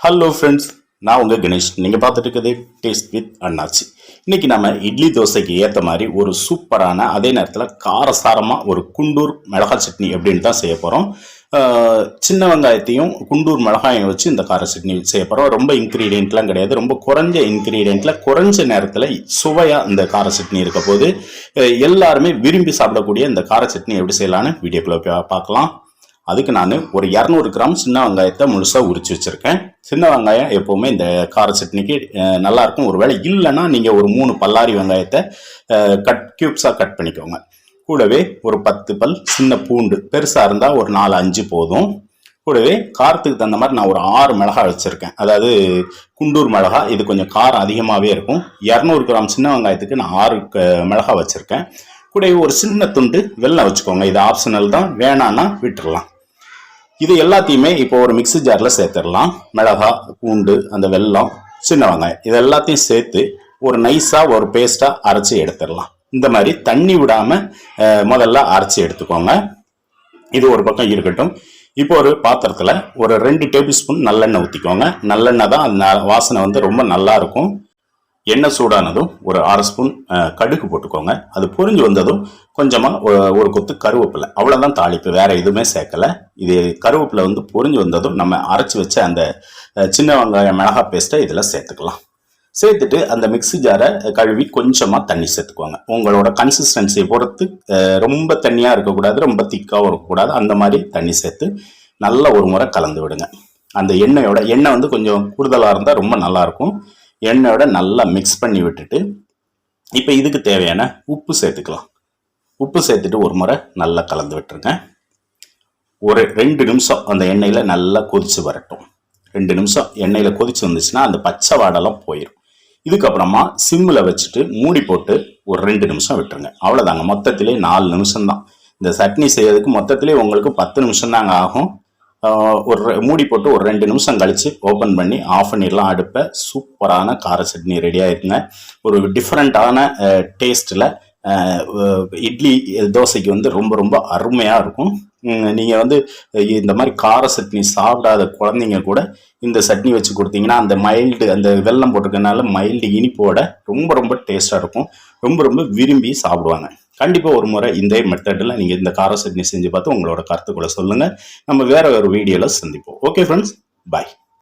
Hello friends நான் உங்கள் கணேஷ். நீங்கள் பார்த்துட்டு இருக்கிறது டேஸ்ட் வித் அண்ணாச்சி. இன்னைக்கு நம்ம இட்லி தோசைக்கு ஏற்ற மாதிரி ஒரு சூப்பரான அதே நேரத்தில் காரசாரமாக ஒரு குண்டூர் மிளகாய் சட்னி அப்படின்னு தான் செய்ய போகிறோம் சின்ன வெங்காயத்தையும் குண்டூர் மிளகாயும் வச்சு இந்த கார சட்னி செய்ய போகிறோம் ரொம்ப இன்க்ரீடியண்ட்லாம் கிடையாது. ரொம்ப குறைஞ்ச இன்க்ரீடியண்ட்டில் குறைஞ்ச நேரத்தில் சுவையாக இந்த கார சட்னி இருக்க போது எல்லாருமே விரும்பி சாப்பிடக்கூடிய இந்த கார சட்னி எப்படி செய்யலான்னு வீடியோக்குள்ள பார்க்கலாம். அதுக்கு நான் ஒரு இரநூறு கிராம் சின்ன வெங்காயத்தை முழுசாக உரிச்சு வச்சுருக்கேன். சின்ன வெங்காயம் எப்போவுமே இந்த கார சட்னிக்கு நல்லாயிருக்கும் ஒரு வேளை ஒருவேளை இல்லைன்னா நீங்கள் ஒரு மூணு பல்லாரி வெங்காயத்தை கட் க்யூப்ஸாக கட் பண்ணிக்கோங்க. கூடவே ஒரு பத்து பல் சின்ன பூண்டு பெருசாக இருந்தால் ஒரு நாலு அஞ்சு போதும். கூடவே காரத்துக்கு தகுந்த மாதிரி நான் ஒரு ஆறு மிளகாய் வச்சுருக்கேன் அதாவது குண்டூர் மிளகாய் இது கொஞ்சம் காரம் அதிகமாகவே இருக்கும். இரநூறு கிராம் சின்ன வெங்காயத்துக்கு நான் ஆறு க- மிளகாய் வச்சுருக்கேன். கூடவே ஒரு சின்ன துண்டு வெள்ளம் வச்சுக்கோங்க இது ஆப்ஷனல் தான். வேணான்னா விட்டுடலாம் இது எல்லாத்தையுமே இப்போ ஒரு மிக்ஸி ஜாரில் சேர்த்துடலாம். மிளகாய் பூண்டு அந்த வெல்லம் சின்ன வெங்காயம். இது எல்லாத்தையும் சேர்த்து ஒரு நைஸாக ஒரு பேஸ்ட்டாக அரைச்சி எடுத்துடலாம். இந்த மாதிரி தண்ணி விடாமல் முதல்ல அரைச்சி எடுத்துக்கோங்க. இது ஒரு பக்கம் இருக்கட்டும். இப்போ ஒரு பாத்திரத்தில் ஒரு ரெண்டு டேபிள் ஸ்பூன் நல்லெண்ணெய் ஊற்றிக்கோங்க நல்லெண்ணெய் தான் அந்த வாசனை வந்து ரொம்ப நல்லா இருக்கும். எண்ணெய் சூடானதும் ஒரு அரை ஸ்பூன் கடுகு போட்டுக்கோங்க. அது பொரிஞ்சு வந்ததும் கொஞ்சமாக ஒரு கொத்து கருவேப்பிலை. அவ்வளோதான் தாளிப்பு வேறு எதுவுமே சேர்க்கல. இது கருவேப்பிலை வந்து பொரிஞ்சு வந்ததும் நம்ம அரைச்சி வச்ச அந்த சின்ன வெங்காயம் மிளகாய் பேஸ்ட்டை இதில் சேர்த்துக்கலாம். சேர்த்துட்டு அந்த மிக்ஸி ஜாரை கழுவி கொஞ்சமாக தண்ணி சேர்த்துக்குவாங்க உங்களோட கன்சிஸ்டன்சியை பொறுத்து ரொம்ப தண்ணியாக இருக்கக்கூடாது ரொம்ப திக்காகவும் இருக்கக்கூடாது அந்த மாதிரி தண்ணி சேர்த்து நல்லா ஒரு முறை கலந்து விடுங்க. அந்த எண்ணெயோட எண்ணெய் வந்து கொஞ்சம் கூடுதலாக இருந்தால் ரொம்ப நல்லாயிருக்கும் எண்ணெயோட நல்லா மிக்ஸ் பண்ணி விட்டுட்டு இப்போ இதுக்கு தேவையான உப்பு சேர்த்துக்கலாம். உப்பு சேர்த்துட்டு ஒரு முறை நல்லா கலந்து விட்டுருங்க. ஒரு ரெண்டு நிமிஷம் அந்த எண்ணெயில் நல்லா கொதித்து வரட்டும். ரெண்டு நிமிஷம் எண்ணெயில் கொதித்து வந்துச்சுன்னா அந்த பச்சை வாடெல்லாம் போயிடும் இதுக்கப்புறமா சிம்மில் வச்சுட்டு மூடி போட்டு ஒரு ரெண்டு நிமிஷம் விட்டுருங்க. அவ்வளோதாங்க மொத்தத்திலே நாலு நிமிஷம்தான். இந்த சட்னி செய்யறதுக்கு மொத்தத்திலே உங்களுக்கு பத்து நிமிஷம் தாங்க ஆகும். ஒரு மூடி போட்டு ஒரு ரெண்டு நிமிஷம் கழித்து ஓப்பன் பண்ணி ஆஃப் பண்ணிடலாம் அடுப்பை சூப்பரான கார சட்னி ரெடி ஆயிருக்குங்க ஒரு டிஃப்ரெண்ட்டான டேஸ்ட்டில் இட்லி தோசைக்கு வந்து ரொம்ப ரொம்ப அருமையாக இருக்கும். நீங்கள் வந்து இந்த மாதிரி கார சட்னி சாப்பிடாத குழந்தைங்க கூட இந்த சட்னி வச்சு கொடுத்தீங்கன்னா அந்த மைல்டு அந்த வெல்லம் போட்டிருக்கனால மைல்டு இனிப்போட ரொம்ப ரொம்ப டேஸ்ட்டாக இருக்கும். ரொம்ப ரொம்ப விரும்பி சாப்பிடுவாங்க. கண்டிப்பாக ஒரு முறை இந்த மெத்தடில் நீங்கள் இந்த கார சட்னி செஞ்சு பார்த்து உங்களோட கருத்துக்களை சொல்லுங்கள் நம்ம வேற ஒரு வீடியோவில் சந்திப்போம். Okay friends bye